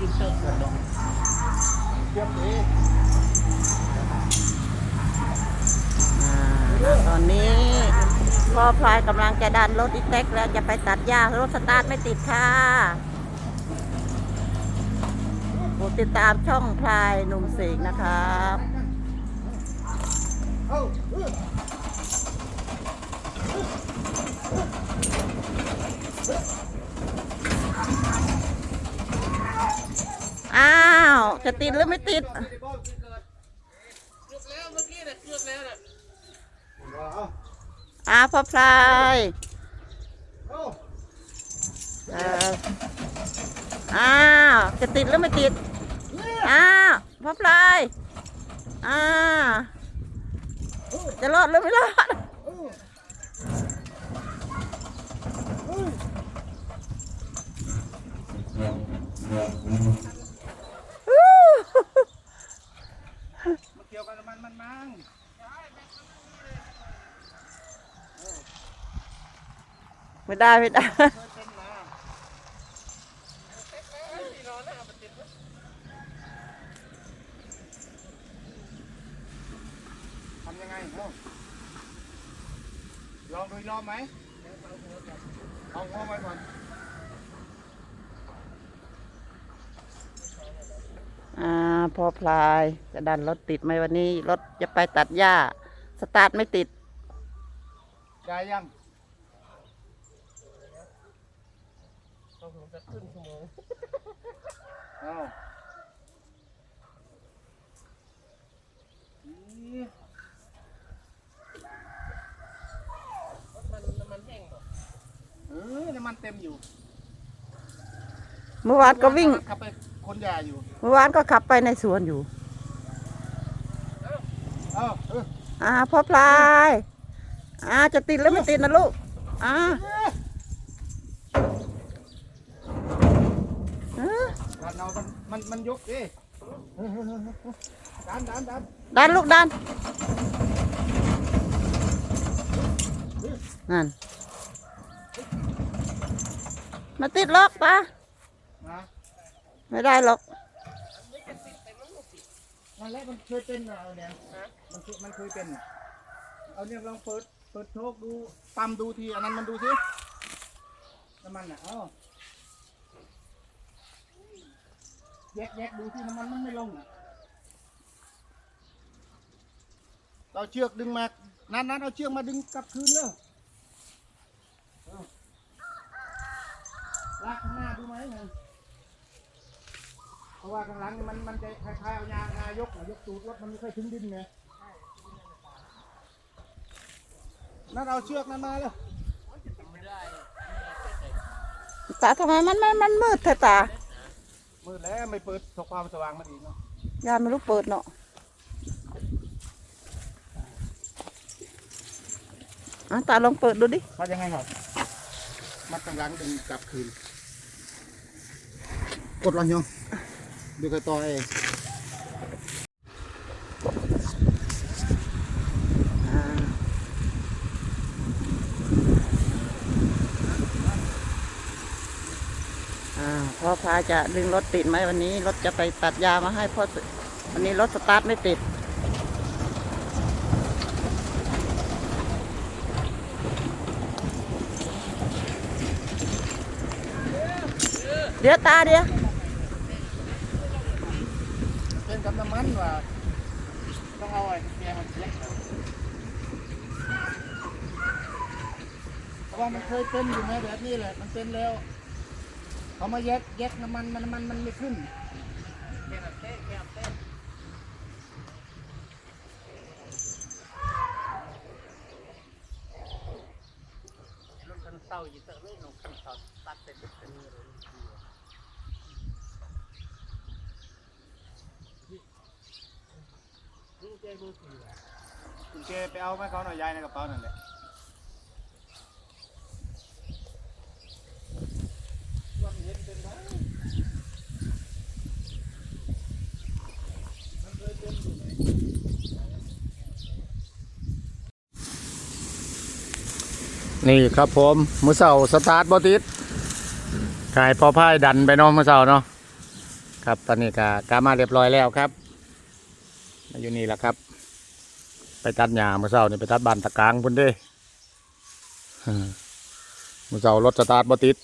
กินเติมกันเนาะเทียบเองอ่าตอนนี้พ่อพลายกำลังจะดันรถอีเต็กแล้วจะไปตัดหญ้ารถสตาร์ทไม่ติดค่ะโปรดติดตามช่องพลายหนุ่มเสกนะครับเอ้าวจะติดหรือไม่ติด อ้าวพ่อพลายอ้าวจะติดหรือไม่ติด อ้าวพ่อพลายอ้าวจะรอดหรือไม่รอด มันเกี่ยวกับน้ำมันมันมั้ง ไม่ได้ไม่ได้เคยเป็นมาทำยังไงเอ้าลองดูอีกรอบไหมเอาหัวไว้ก่อน อ่า พ่อพลายจะดันรถติดไหมวันนี้รถจะไปตัดหญ้า สตาร์ทไม่ติดได้ยังต้องถึงสักครึ่งชั่วโมงเอาอีมันน้ำมันแห้งบ่เออน้ำมันเต็มอยู่ เมื่อวานก็วิ่ง ขับไป คนยาอยู่ เมื่อวานก็ขับไปในสวนอยู่เอ้าเอออ่าพ่อพลายอ่าจะติดหรือไม่ติดนะลูกอ่าเออดันเอามันมันมันยกเอ้ดันดันดันดันลูกดันนั่นมาติดล็อกปะนะ ไม่ได้หรอกนั่นแหละมันเคยเป็นเหรอเนี่ยมันเคยมันเคยเป็นเอาเนี่ยลองเปิดเปิดโชคดูปั๊มดูทีอันนั้นมันดูสิน้ำมันอะเอ้าแยกแยกดูที่น้ำมันมันไม่ลงอะเราเชือกดึงมานั้นนั้นเอาเชือกมาดึงกลับคืนเลยเอาลากข้างหน้าดูไหมเนี่ยเพ ราะว่าข้างหลังมันมันจะคล้ายๆเอายางงายกอะยกตูดรถมันไม่ค่อยถึงดินไงนั่นเอาเชือกนั้นมาเลยไม่ได้ตาทำไมมันมันมันมืดแท้ตา มืดแล้วไม่เปิดสความสว่างมาดีเนาะยานไม่รู้เปิดเนาะอะตาลองเปิดดูดิมายังไงครับ มัดข้างหลังดึงกลับคืน กดลองยอง ดูใครต่อเองอ่อ่าพ่อพาจะดึงรถติดไหมวันนี้ รถจะไปตัดยามาให้พ่อวันนี้รถสตาร์ทไม่ติดเดี๋ยวตาเดี๋ยว เป็ น้ำมันว่าต้องเอาไอ้แกมันเล็กเพราะว่ามันเคยเป็นอยู่ไหมแบบนี้แหละมันเป็นแล้วเขามาแยกแยกน้ำมันมันน้ำมันมันไม่ขึ้นแค่เต้แค่เต้รถคันเศร้าอยู่เตอะเลยน้องคันเศร้าตัดเป็นเป็นเลยนี่ใจมือถือคุณเจไปเอาไหมเขาหน่อยยายในกระเป๋านั่นแหละวันเย็นเป็นไรนี่ครับผมมือเสาสตาร์ทบอติดกายพอพ่ายดันไปเน้องมือเสาเนาะครับตอนนี้ก็กามาเรียบร้อยแล้วครับ อยู่นี่แหละครับ ไปตัดหญ้าเมื่อเช้านี่ไปตัดบานตะกลางพุ่นเด้อืมเมื่อเช้ารถสตาร์ทบ่ติด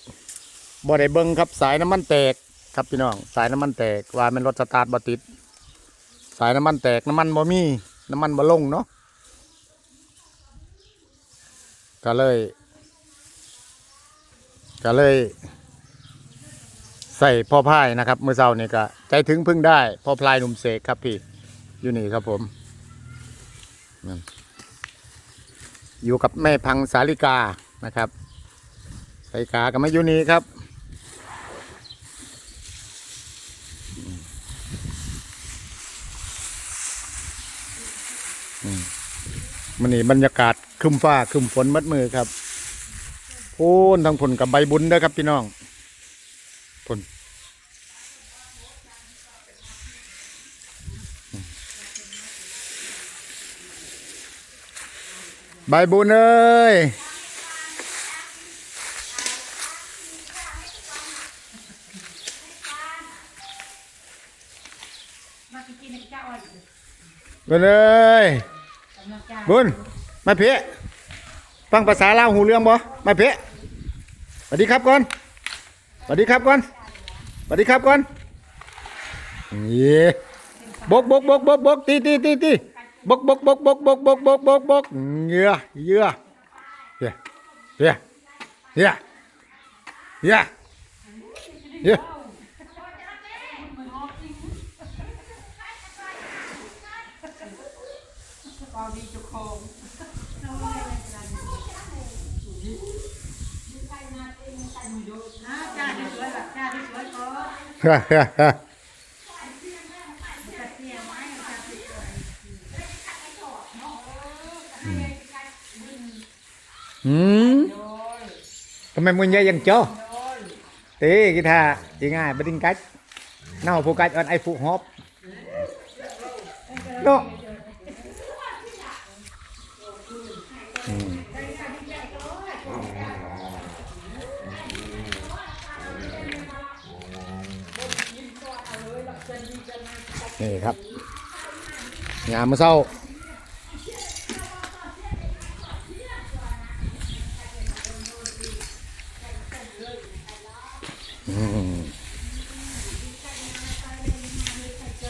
บ่ได้เบิ่งครับสายน้ำมันแตกครับพี่น้องสายน้ำมันแตกว่ามันรถสตาร์ทบ่ติด สายน้ำมันแตกน้ำมันบ่มีน้ำมันบ่ลงเนาะก็เลยก็เลยใส่พ่อพายนะครับเมื่อเช้านี่ก็ใจถึงพึ่งได้พ่อพลายหนุ่มเสกครับพี่ อยู่นี่ครับผมอยู่กับแม่พังสาลิกานะครับสาลิกาก็มาอยู่นี่ครับอืมมันนี่บรรยากาศคึมฟ้าคึมฝนมัดมือครับโอ้นทั้งผลกับใบบุญด้อครับพี่น้อง ใบบุญเอ้ยเจ้าอะบุญเอ้ยกำลังใบุญมาเพียฟังภาษาลาวหูเรื่องบ่มาเพียสวัสดีครับก่อนสวัสดีครับก่อนสวัสดีครับก่อนเย่บกบกบกบกบกตีตีตีตี บกบกบกบกบกบกบกบกบกเหยื่อเหยื่อเฮียเฮียเฮียเฮียเฮีย จ้าที่สวยแบบจ้าที่สวยก็ ฮ่าฮ่าฮ่า อืมทำไมมึงเยอะยังโจตีกีตาร์จีง่ายบดิ้งกัดเน่าผูกัดอันไอผูฮอบโนอืมนี่ครับงามมาเศร้า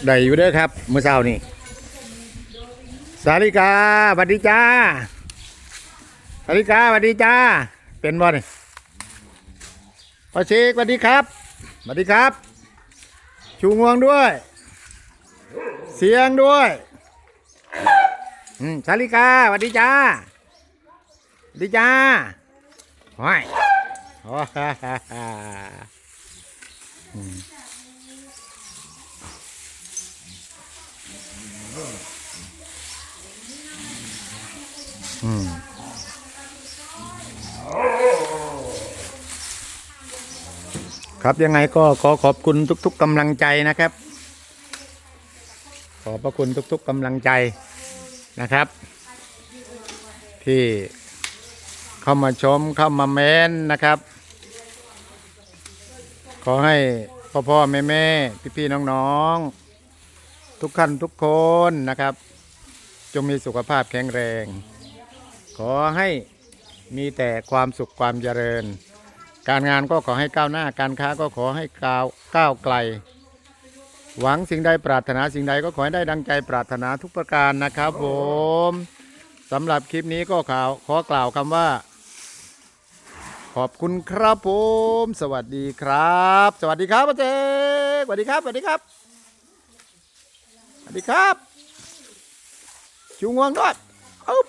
ได้อยู่เด้อครับเมื่อเช้านี่สาริกาสวัสดีจ้าสาริกาสวัสดีจ้า เป็นบ่นี่พอเชกสวัสดีครับสวัสดีครับ ชูงวงด้วย เสียงด้วยอืมสาริกาสวัสดีจ้าสวัสดีจ้าห้อยโอ้ฮ่าฮ่าฮ่า อืมครับยังไงก็ขอขอบคุณทุก ๆกำลังใจนะครับ ขอบพระคุณทุก ๆกำลังใจนะครับ ที่เข้ามาชมเข้ามาเม้นนะครับ ขอให้พ่อพ่อแม่แม่พี่พี่ๆน้องๆทุกท่านทุกคนนะครับ จงมีสุขภาพแข็งแรง ขอให้มีแต่ความสุขความเจริญ การงานก็ขอให้ก้าวหน้า การค้าก็ขอให้ก้าวก้าวไกล หวังสิ่งใดปรารถนาสิ่งใดก็ขอให้ได้ดังใจปรารถนาทุกประการนะครับผมสำหรับคลิปนี้ก็ข่าวขอกล่าวคำว่า ขอบคุณครับผม สวัสดีครับ สวัสดีครับอาเจสวัสดีครับ สวัสดีครับ สวัสดีครับ ชูงวงด้วยอุ๊บ